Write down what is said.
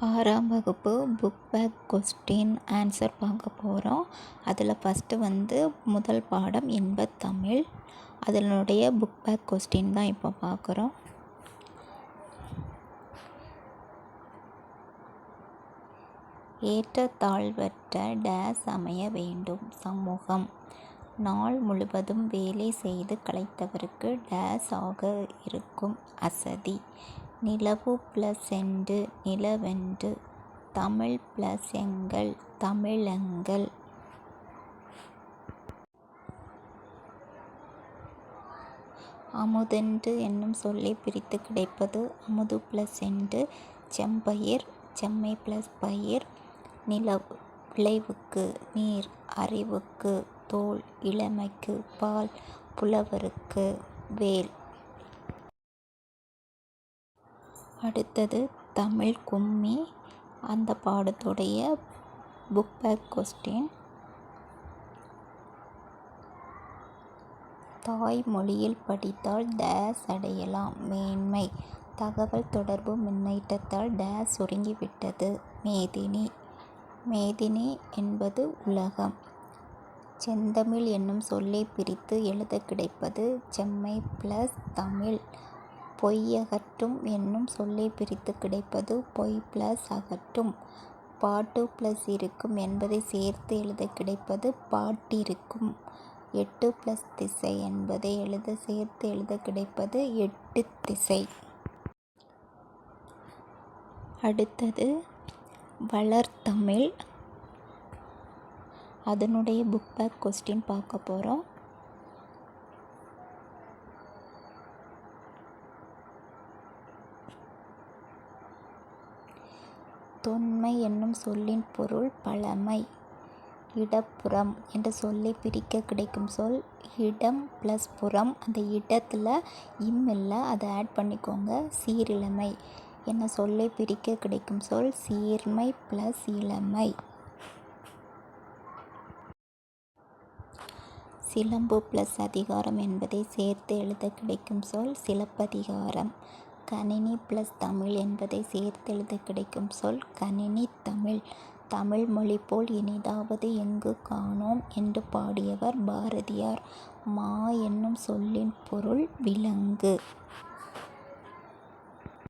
ஆறாம் வகுப்பு book back question answer பார்க்க போகிறோம் அதில் ஃபஸ்ட்டு வந்து முதல் பாடம் இன்ப தமிழ். அதனுடைய புக் பேக் கொஸ்டின் தான் இப்போ பார்க்குறோம். ஏற்றத்தாழ்வற்ற டேஸ் அமைய வேண்டும் சமூகம். நாள் முழுவதும் வேலை செய்து களைத்தவருக்கு டேஸ் ஆக இருக்கும். அசதி. நிலவு ப்ளஸ் எண்டு நிலவென்று தமிழ் ப்ளஸ் எங்கள் தமிழெங்கள். அமுதென்று என்னும் சொல்லை பிரித்து கிடைப்பது அமுது ப்ளஸ் எண்டு செம்பயிர் செம்மை ப்ளஸ் பயிர் நிலவு விளைவுக்கு நீர் அறிவுக்கு தோல் இளமைக்கு பால் புலவருக்கு வேல். அடுத்தது தமிழ் கும்மி. அந்த பாடத்துடைய புக் பேக் கொஸ்டின் தாய்மொழியில் படித்தால் டேஸ் அடையலாம். மேன்மை. தகவல் தொடர்பு முன்னேற்றத்தால் டேஸ் சுருங்கிவிட்டது. மேதினி. மேதினி என்பது உலகம். செந்தமிழ் என்னும் சொல்லை பிரித்து எழுத கிடைப்பது செம்மை ப்ளஸ் தமிழ். பொய்யகற்றும் என்னும் சொல்லை பிரித்து கிடைப்பது பொய் ப்ளஸ் அகற்றும். பாட்டு ப்ளஸ் இருக்கும் என்பதை சேர்த்து எழுத கிடைப்பது பாட்டிருக்கும். எட்டு ப்ளஸ் திசை என்பதை எழுத சேர்த்து எழுத கிடைப்பது எட்டு திசை. அடுத்தது வளர்தமிழ் அதனுடைய புக் பேக் கொஸ்டின் பார்க்க போகிறோம் தொன்மை என்னும் சொல்லின் பொருள் பழமை. இடப்புறம் என்ற சொல்லை பிரிக்க கிடைக்கும் சொல் இடம் ப்ளஸ் புறம். அந்த இடத்துல இம் இல்லை அதை ஆட் பண்ணிக்கோங்க. சீரிழமை என்ன சொல்லை பிரிக்க கிடைக்கும் சொல் சீர்மை ப்ளஸ் இளமை. சிலம்பு ப்ளஸ் அதிகாரம் என்பதை சேர்த்து எழுத கிடைக்கும் சொல் சிலப்பதிகாரம். கணினி ப்ளஸ் தமிழ் என்பதை சேர்த்தெழுத கிடைக்கும் சொல் கணினி தமிழ். தமிழ் மொழி போல் இனிதாவது எங்கு காணோம் என்று பாடியவர் பாரதியார். மா என்னும் சொல்லின் பொருள் விலங்கு.